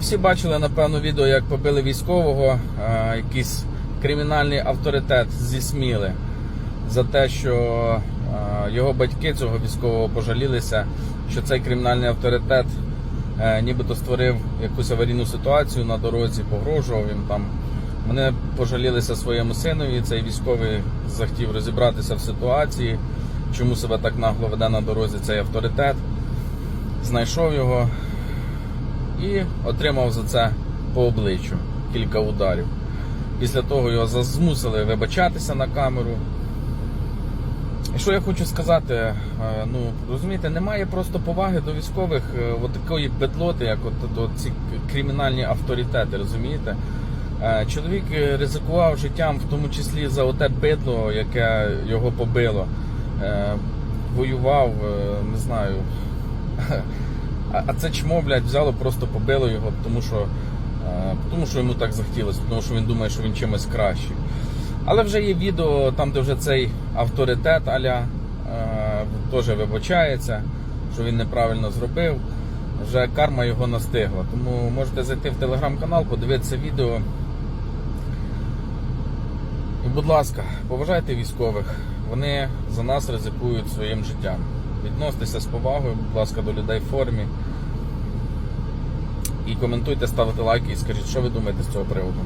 Всі бачили, напевно, відео, як побили військового, е, якийсь кримінальний авторитет зі Сміли за те, що е, його батьки цього військового пожалілися, що цей кримінальний авторитет е, нібито створив якусь аварійну ситуацію на дорозі, погрожував їм там. Вони пожалілися своєму синові. Цей військовий захотів розібратися в ситуації, чому себе так нагло веде на дорозі цей авторитет. Знайшов його, і отримав за це по обличчю кілька ударів. Після того його змусили вибачатися на камеру. І що я хочу сказати, е, ну розумієте, немає просто поваги до військових е, от такої бедлоти, як от, от ці кримінальні авторитети, розумієте? Е, Чоловік ризикував життям, в тому числі за оте бидло, яке його побило. Воював, не знаю. А, а це чмо, блядь, взяло, просто побило його, тому що, е, тому що йому так захотілося, тому що він думає, що він чимось кращий. Але вже є відео там, де вже цей авторитет Аля е, теж вибачається, що він неправильно зробив. Вже карма його настигла. Тому можете зайти в телеграм-канал, подивитися відео. І, будь ласка, поважайте військових. Вони за нас ризикують своїм життям. Відноситеся з повагою, будь ласка, до людей в формі. І коментуйте, ставте лайки і скажіть, що ви думаєте з цього приводу.